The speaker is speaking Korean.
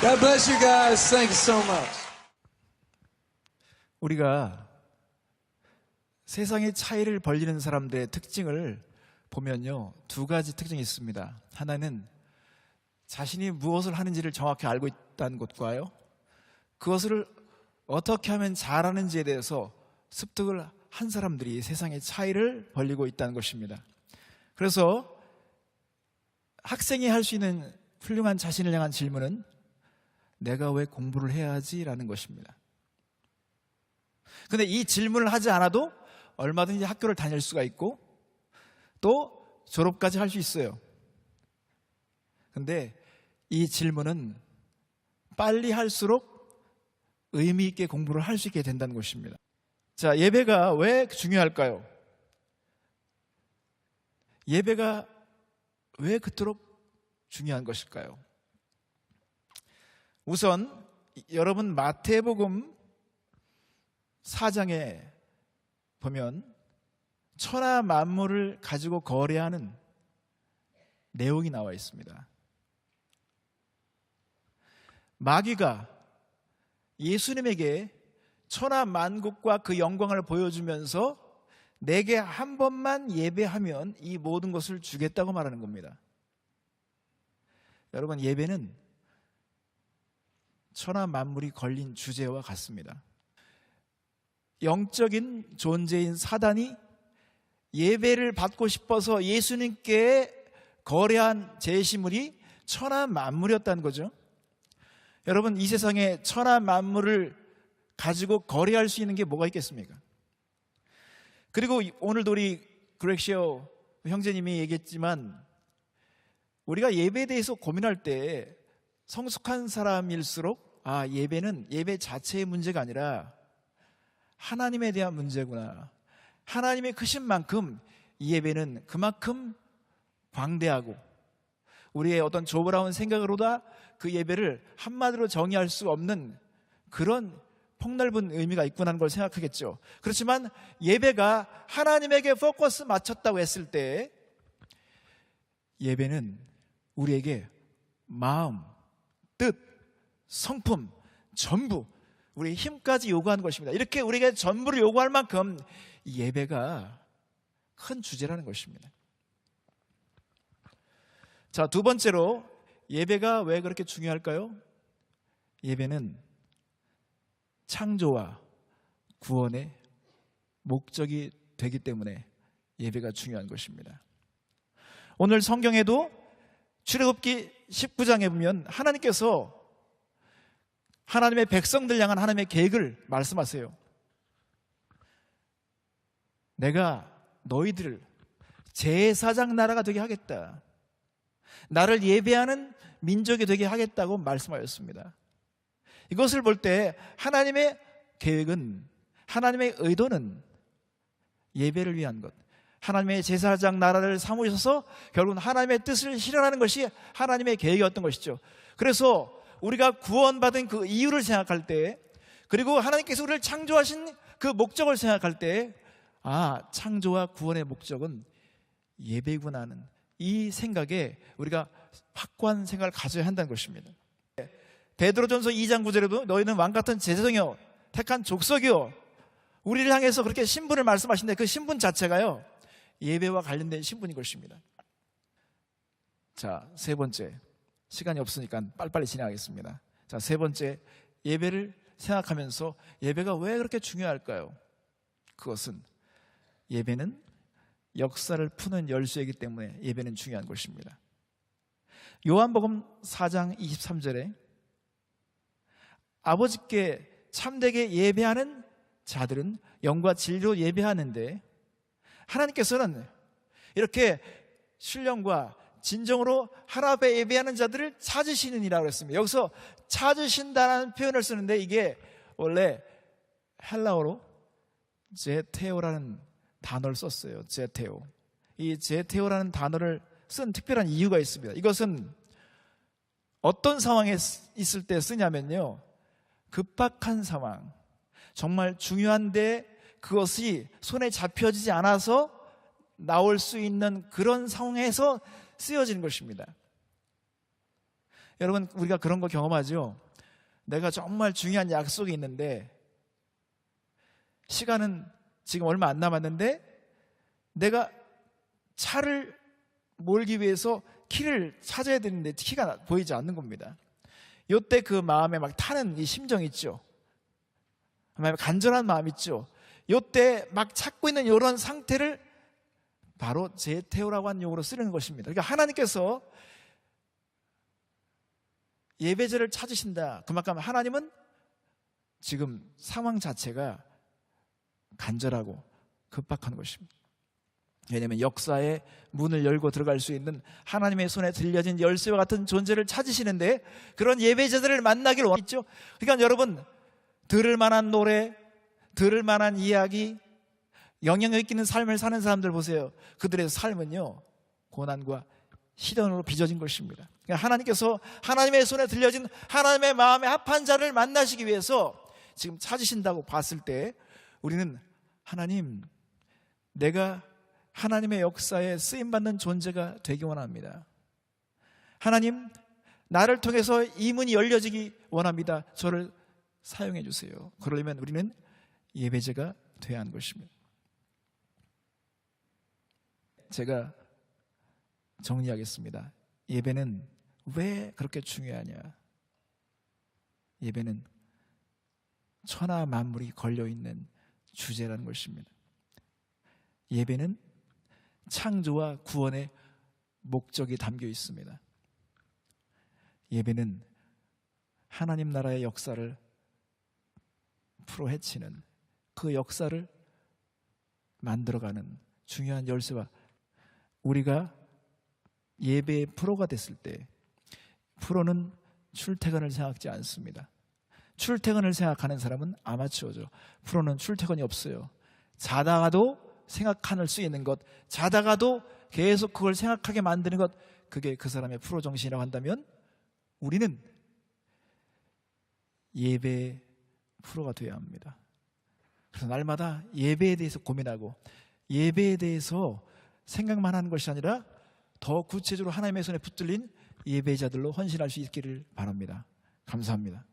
God bless you guys. Thank you so much. 우리가 세상의 차이를 벌리는 사람들의 특징을 보면요. 두 가지 특징이 있습니다. 하나는 자신이 무엇을 하는지를 정확히 알고 있다는 것과요. 그것을 어떻게 하면 잘하는지에 대해서 습득을 한 사람들이 세상의 차이를 벌리고 있다는 것입니다. 그래서 학생이 할 수 있는 훌륭한 자신을 향한 질문은 내가 왜 공부를 해야 하지라는 것입니다. 근데 이 질문을 하지 않아도 얼마든지 학교를 다닐 수가 있고 또 졸업까지 할 수 있어요. 근데 이 질문은 빨리 할수록 의미 있게 공부를 할 수 있게 된다는 것입니다. 자, 예배가 왜 중요할까요? 예배가 왜 그토록 중요한 것일까요? 우선 여러분 마태복음 4장에 보면 천하 만물을 가지고 거래하는 내용이 나와 있습니다. 마귀가 예수님에게 천하 만국과 그 영광을 보여주면서 내게 한 번만 예배하면 이 모든 것을 주겠다고 말하는 겁니다. 여러분 예배는 천하 만물이 걸린 주제와 같습니다. 영적인 존재인 사단이 예배를 받고 싶어서 예수님께 거래한 제시물이 천하 만물이었다는 거죠. 여러분 이 세상에 천하 만물을 가지고 거래할 수 있는 게 뭐가 있겠습니까? 그리고 오늘도 우리 그렉시오 형제님이 얘기했지만 우리가 예배에 대해서 고민할 때 성숙한 사람일수록 아 예배는 예배 자체의 문제가 아니라 하나님에 대한 문제구나. 하나님의 크신 만큼 이 예배는 그만큼 광대하고 우리의 어떤 조브라운 생각으로다 그 예배를 한마디로 정의할 수 없는 그런 폭넓은 의미가 있구나 하는 걸 생각하겠죠. 그렇지만 예배가 하나님에게 포커스 맞췄다고 했을 때 예배는 우리에게 마음, 뜻, 성품, 전부 우리의 힘까지 요구하는 것입니다. 이렇게 우리에게 전부를 요구할 만큼 이 예배가 큰 주제라는 것입니다. 자, 두 번째로 예배가 왜 그렇게 중요할까요? 예배는 창조와 구원의 목적이 되기 때문에 예배가 중요한 것입니다. 오늘 성경에도 출애굽기 19장에 보면 하나님께서 하나님의 백성들 향한 하나님의 계획을 말씀하세요. 내가 너희들을 제사장 나라가 되게 하겠다. 나를 예배하는 민족이 되게 하겠다고 말씀하였습니다. 이것을 볼 때 하나님의 계획은 하나님의 의도는 예배를 위한 것. 하나님의 제사장 나라를 삼으셔서 결국은 하나님의 뜻을 실현하는 것이 하나님의 계획이었던 것이죠. 그래서 우리가 구원받은 그 이유를 생각할 때 그리고 하나님께서 우리를 창조하신 그 목적을 생각할 때 아, 창조와 구원의 목적은 예배구나 하는 이 생각에 우리가 확고한 생각을 가져야 한다는 것입니다. 베드로전서 2장 9절에도 너희는 왕 같은 제사장이요 택한 족속이요 우리를 향해서 그렇게 신분을 말씀하신데 그 신분 자체가요 예배와 관련된 신분인 것입니다. 자, 세 번째. 시간이 없으니까 빨리빨리 진행하겠습니다. 자, 세 번째. 예배를 생각하면서 예배가 왜 그렇게 중요할까요? 그것은 예배는 역사를 푸는 열쇠이기 때문에 예배는 중요한 것입니다. 요한복음 4장 23절에 아버지께 참되게 예배하는 자들은 영과 진리로 예배하는데 하나님께서는 이렇게 신령과 진정으로 하나 앞에 예배하는 자들을 찾으시는이라고 했습니다. 여기서 찾으신다는 표현을 쓰는데 이게 원래 헬라어로 제테오라는 단어를 썼어요. 제테오. 이 제테오라는 단어를 쓴 특별한 이유가 있습니다. 이것은 어떤 상황에 있을 때 쓰냐면요. 급박한 상황, 정말 중요한데 그것이 손에 잡혀지지 않아서 나올 수 있는 그런 상황에서 쓰여지는 것입니다. 여러분 우리가 그런 거 경험하죠. 내가 정말 중요한 약속이 있는데 시간은 지금 얼마 안 남았는데 내가 차를 몰기 위해서 키를 찾아야 되는데 키가 보이지 않는 겁니다. 요때 그 마음에 막 타는 이 심정 있죠. 간절한 마음 있죠. 요때 막 찾고 있는 이런 상태를 바로 제테오라고 하는 용어로 쓰는 것입니다. 그러니까 하나님께서 예배제를 찾으신다. 그만큼 하나님은 지금 상황 자체가 간절하고 급박한 것입니다. 왜냐하면 역사의 문을 열고 들어갈 수 있는 하나님의 손에 들려진 열쇠와 같은 존재를 찾으시는데 그런 예배자들을 만나기를 원했죠. 그러니까 여러분 들을 만한 노래, 들을 만한 이야기, 영향력 있는 삶을 사는 사람들 보세요. 그들의 삶은요 고난과 시련으로 빚어진 것입니다. 그러니까 하나님께서 하나님의 손에 들려진 하나님의 마음에 합한 자를 만나시기 위해서 지금 찾으신다고 봤을 때 우리는 하나님 내가 하나님의 역사에 쓰임 받는 존재가 되기 원합니다. 하나님 나를 통해서 이 문이 열려지기 원합니다. 저를 사용해 주세요. 그러려면 우리는 예배제가 돼야 하는 것입니다. 제가 정리하겠습니다. 예배는 왜 그렇게 중요하냐? 예배는 천하 만물이 걸려 있는 주제라는 것입니다. 예배는 창조와 구원의 목적이 담겨 있습니다. 예배는 하나님 나라의 역사를 풀어헤치는 그 역사를 만들어가는 중요한 열쇠와 우리가 예배의 프로가 됐을 때 프로는 출퇴근을 생각지 않습니다. 출퇴근을 생각하는 사람은 아마추어죠. 프로는 출퇴근이 없어요. 자다가도 생각할 수 있는 것, 자다가도 계속 그걸 생각하게 만드는 것, 그게 그 사람의 프로 정신이라고 한다면 우리는 예배 프로가 되어야 합니다. 그래서 날마다 예배에 대해서 고민하고 예배에 대해서 생각만 하는 것이 아니라 더 구체적으로 하나님의 손에 붙들린 예배자들로 헌신할 수 있기를 바랍니다. 감사합니다.